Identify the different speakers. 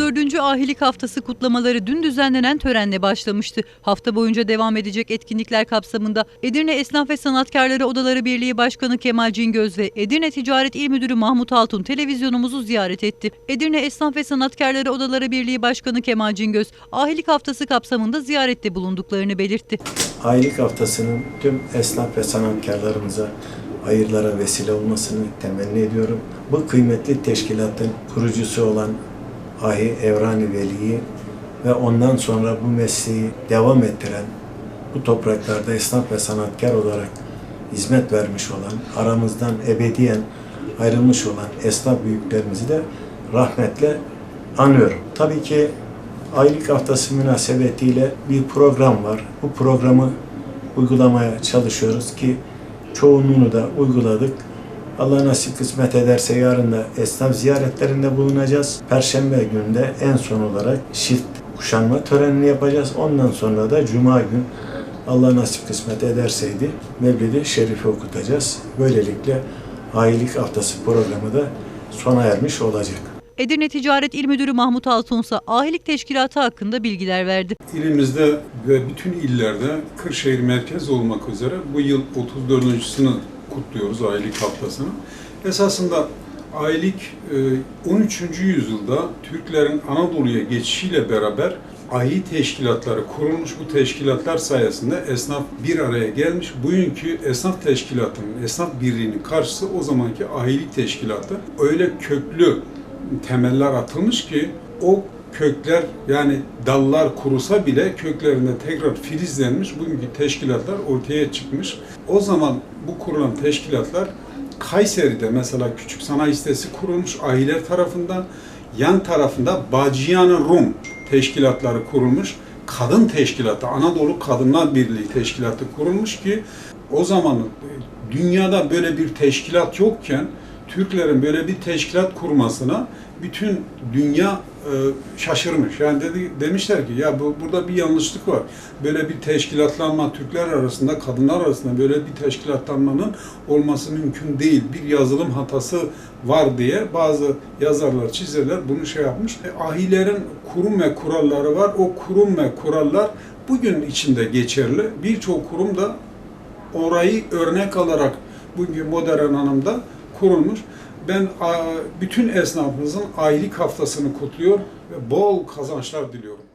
Speaker 1: 34. Ahilik Haftası kutlamaları dün düzenlenen törenle başlamıştı. Hafta boyunca devam edecek etkinlikler kapsamında Edirne Esnaf ve Sanatkarları Odaları Birliği Başkanı Kemal Cingöz ve Edirne Ticaret İl Müdürü Mahmut Altun televizyonumuzu ziyaret etti. Edirne Esnaf ve Sanatkarları Odaları Birliği Başkanı Kemal Cingöz, Ahilik Haftası kapsamında ziyarette bulunduklarını belirtti.
Speaker 2: Aylık haftasının tüm esnaf ve sanatkarlarımıza hayırlara vesile olmasını temenni ediyorum. Bu kıymetli teşkilatın kurucusu olan Ahi Evrani Veli'yi ve ondan sonra bu mesleği devam ettiren, bu topraklarda esnaf ve sanatkar olarak hizmet vermiş olan, aramızdan ebediyen ayrılmış olan esnaf büyüklerimizi de rahmetle anıyorum. Tabii ki Aylık haftası münasebetiyle bir program var. Bu programı uygulamaya çalışıyoruz ki çoğunluğunu da uyguladık. Allah nasip kısmet ederse yarın da esnaf ziyaretlerinde bulunacağız. Perşembe günü de en son olarak çift kuşanma törenini yapacağız. Ondan sonra da Cuma gün Allah nasip kısmet ederseydi Mevlid-i Şerif'i okutacağız. Böylelikle Aylık haftası programı da sona ermiş olacak.
Speaker 1: Edirne Ticaret İl Müdürü Mahmut Altun ise ahilik teşkilatı hakkında bilgiler verdi.
Speaker 3: İlimizde ve bütün illerde Kırşehir merkez olmak üzere bu yıl 34.sını kutluyoruz aylık haftasını. Esasında aylık e, 13. yüzyılda Türklerin Anadolu'ya geçişiyle beraber ahi teşkilatları kurulmuş. Bu teşkilatlar sayesinde esnaf bir araya gelmiş. Bugünkü esnaf teşkilatının, esnaf birliğinin karşısı o zamanki ahilik teşkilatı. Öyle köklü temeller atılmış ki o kökler yani dallar kurusa bile köklerinde tekrar filizlenmiş bugünkü teşkilatlar ortaya çıkmış. O zaman bu kurulan teşkilatlar Kayseri'de mesela küçük sanayi sitesi kurulmuş ahiler tarafından yan tarafında Bacıyan Rum teşkilatları kurulmuş. Kadın teşkilatı, Anadolu Kadınlar Birliği teşkilatı kurulmuş ki o zaman dünyada böyle bir teşkilat yokken Türklerin böyle bir teşkilat kurmasına bütün dünya e, şaşırmış. Yani dedi, demişler ki ya bu, burada bir yanlışlık var. Böyle bir teşkilatlanma Türkler arasında, kadınlar arasında böyle bir teşkilatlanmanın olması mümkün değil. Bir yazılım hatası var diye bazı yazarlar, çizerler bunu şey yapmış. E, ahilerin kurum ve kuralları var. O kurum ve kurallar bugün içinde geçerli. Birçok kurum da orayı örnek alarak bugün modern anlamda kurulmuş. Ben bütün esnafımızın aylık haftasını kutluyor ve bol kazançlar diliyorum.